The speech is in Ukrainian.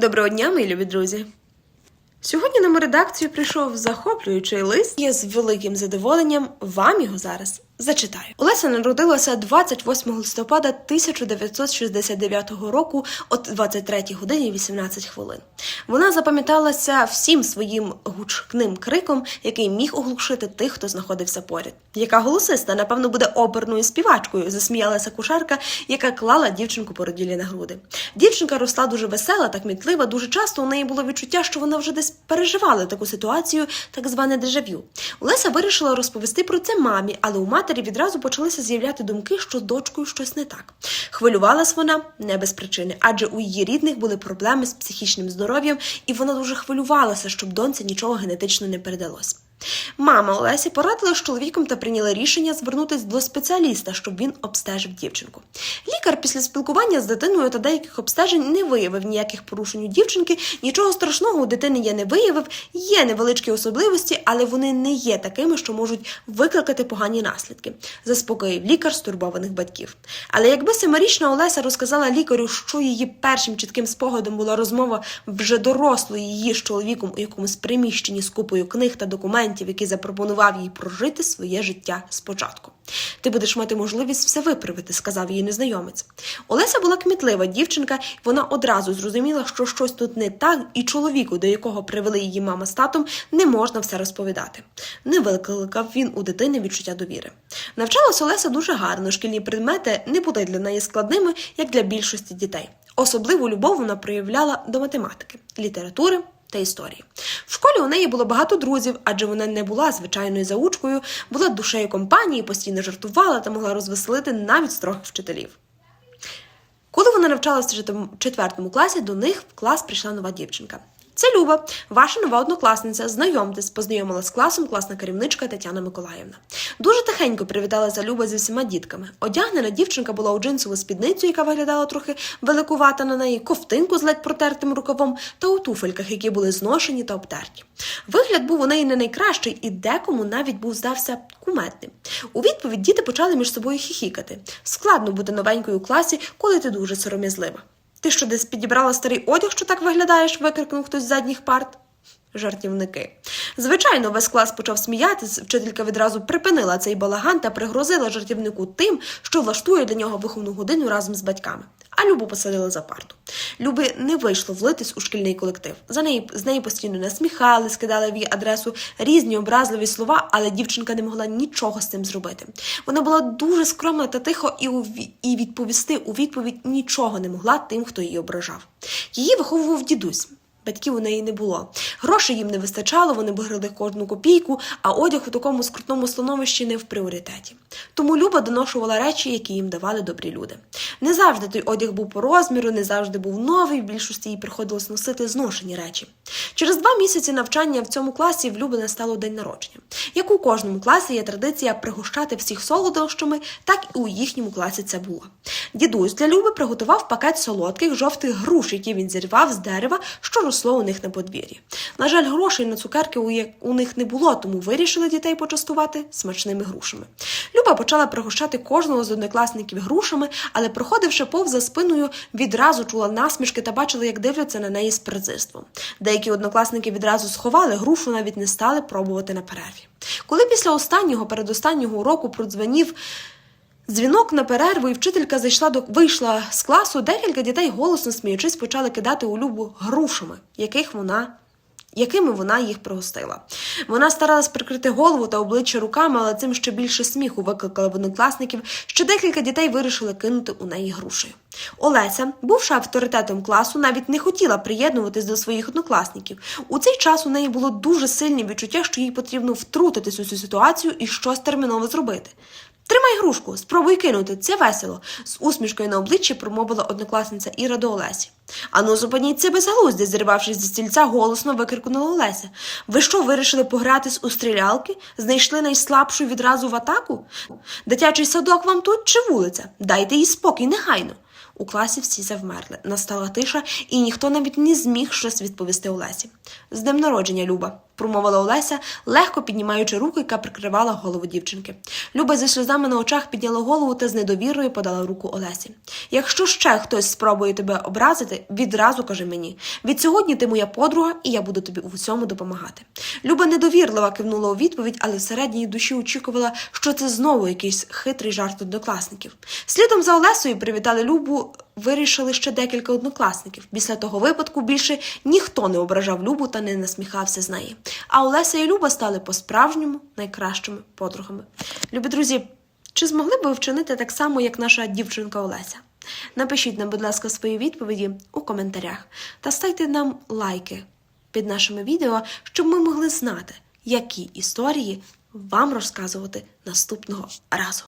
Доброго дня, мої любі друзі! Сьогодні нам у редакцію прийшов захоплюючий лист. Я з великим задоволенням вам його зараз зачитаю. Олеся народилася 28 листопада 1969 року о 23 годині 18 хвилин. Вона запам'яталася всім своїм гучним криком, який міг оглушити тих, хто знаходився поряд. Яка голосиста, напевно, буде оперною співачкою, засміялася кушерка, яка клала дівчинку породілі на груди. Дівчинка росла дуже весела та кмітлива. Дуже часто у неї було відчуття, що вона вже десь переживала таку ситуацію, так зване дежавю. Олеся вирішила розповісти про це мамі, але у матері відразу почалися з'являти думки, що з дочкою щось не так. Хвилювалась вона не без причини, адже у її рідних були проблеми з психічним здоров'ям, і вона дуже хвилювалася, щоб доньці нічого генетично не передалось. Мама Олесі порадила з чоловіком та прийняла рішення звернутися до спеціаліста, щоб він обстежив дівчинку. Лікар після спілкування з дитиною та деяких обстежень не виявив ніяких порушень у дівчинки. Нічого страшного у дитини я не виявив. Є невеличкі особливості, але вони не є такими, що можуть викликати погані наслідки. Заспокоїв лікар стурбованих батьків. Але якби семирічна Олеся розказала лікарю, що її першим чітким спогадом була розмова вже дорослої її з чоловіком у якомусь приміщенні з купою книг та документів, який запропонував їй прожити своє життя спочатку. Ти будеш мати можливість все виправити, сказав її незнайомець. Олеся була кмітлива дівчинка, вона одразу зрозуміла, що щось тут не так, і чоловіку, до якого привели її мама з татом, не можна все розповідати. Не викликав він у дитини відчуття довіри. Навчалася Олеся дуже гарно. Шкільні предмети не були для неї складними, як для більшості дітей. Особливу любов вона проявляла до математики, літератури та історії. В школі у неї було багато друзів, адже вона не була звичайною заучкою, була душею компанії, постійно жартувала та могла розвеселити навіть строгих вчителів. Коли вона навчалася в четвертому класі, до них в клас прийшла нова дівчинка. Це Люба, ваша нова однокласниця. Знайомтесь, познайомила з класом класна керівничка Тетяна Миколаївна. Дуже тихенько привіталася Люба зі всіма дітками. Одягнена дівчинка була у джинсову спідницю, яка виглядала трохи великувата на неї, ковтинку з ледь протертим рукавом та у туфельках, які були зношені та обтерті. Вигляд був у неї не найкращий, і декому навіть був здався кумедним. У відповідь діти почали між собою хіхікати. Складно бути новенькою у класі, коли ти дуже сором'язлива. Ти що десь підібрала старий одяг, що так виглядаєш? викрикнув хтось з задніх парт. Жартівники. Звичайно, весь клас почав сміятись, вчителька відразу припинила цей балаган та пригрозила жартівнику тим, що влаштує для нього виховну годину разом з батьками. А Любу посадили за парту. Люби не вийшло влитись у шкільний колектив. За неї з неї постійно насміхали, скидали в її адресу різні образливі слова, але дівчинка не могла нічого з цим зробити. Вона була дуже скромна та тихо і у і відповісти у відповідь нічого не могла тим, хто її ображав. Її виховував дідусь. Батьків у неї не було. Грошей їм не вистачало, вони виграли кожну копійку, а одяг у такому скрутному становищі не в пріоритеті. Тому Люба доношувала речі, які їм давали добрі люди. Не завжди той одяг був по розміру, не завжди був новий, в більшості їй приходилось носити зношені речі. Через два місяці навчання в цьому класі в Люби настало день народження. Як у кожному класі є традиція пригощати всіх солодощами, так і у їхньому класі це було. Дідусь для Люби приготував пакет солодких жовтих груш, які він зірвав з дерева, що росло у них на подвір'ї. На жаль, грошей на цукерки у них не було, тому вирішили дітей почастувати смачними грушами. Люба почала пригощати кожного з однокласників грушами, але, проходивши повз за спиною, відразу чула насмішки та бачила, як дивляться на неї з презирством. Деякі однокласники відразу сховали грушу, навіть не стали пробувати на перерві. Коли після останнього, передостаннього уроку продзвонів Дзвінок на перерву, і вчителька зайшла до вийшла з класу. Декілька дітей, голосно сміючись, почали кидати у любу грушами, яких вона. Якими вона їх пригостила. Вона старалась прикрити голову та обличчя руками, але цим ще більше сміху викликали однокласників, що декілька дітей вирішили кинути у неї грушею. Олеся, бувши авторитетом класу, навіть не хотіла приєднуватись до своїх однокласників. У цей час у неї було дуже сильне відчуття, що їй потрібно втрутитись у цю ситуацію і щось терміново зробити. Тримай грушку, спробуй кинути, це весело, з усмішкою на обличчі промовила однокласниця Іра до Олесі. Ану, зупиніться безглуздя, зірвавшись зі стільця, голосно викрикнула Олеся. Ви що, вирішили погратись у стрілялки? Знайшли найслабшу відразу в атаку? Дитячий садок вам тут чи вулиця? Дайте їй спокій, негайно. У класі всі завмерли. Настала тиша, і ніхто навіть не зміг щось відповісти Олесі. З днем народження, Люба, промовила Олеся, легко піднімаючи руку, яка прикривала голову дівчинки. Люба зі сльозами на очах підняла голову та з недовірою подала руку Олесі. Якщо ще хтось спробує тебе образити, відразу кажи мені. Від сьогодні ти моя подруга, і я буду тобі у всьому допомагати. Люба недовірливо кивнула у відповідь, але в середній душі очікувала, що це знову якийсь хитрий жарт однокласників. Слідом за Олесою привітали Любу. Вирішили ще декілька однокласників. Після того випадку більше ніхто не ображав Любу та не насміхався з неї. А Олеся і Люба стали по-справжньому найкращими подругами. Любі друзі, чи змогли б ви вчинити так само, як наша дівчинка Олеся? Напишіть нам, будь ласка, свої відповіді у коментарях та ставте нам лайки під нашими відео, щоб ми могли знати, які історії вам розказувати наступного разу.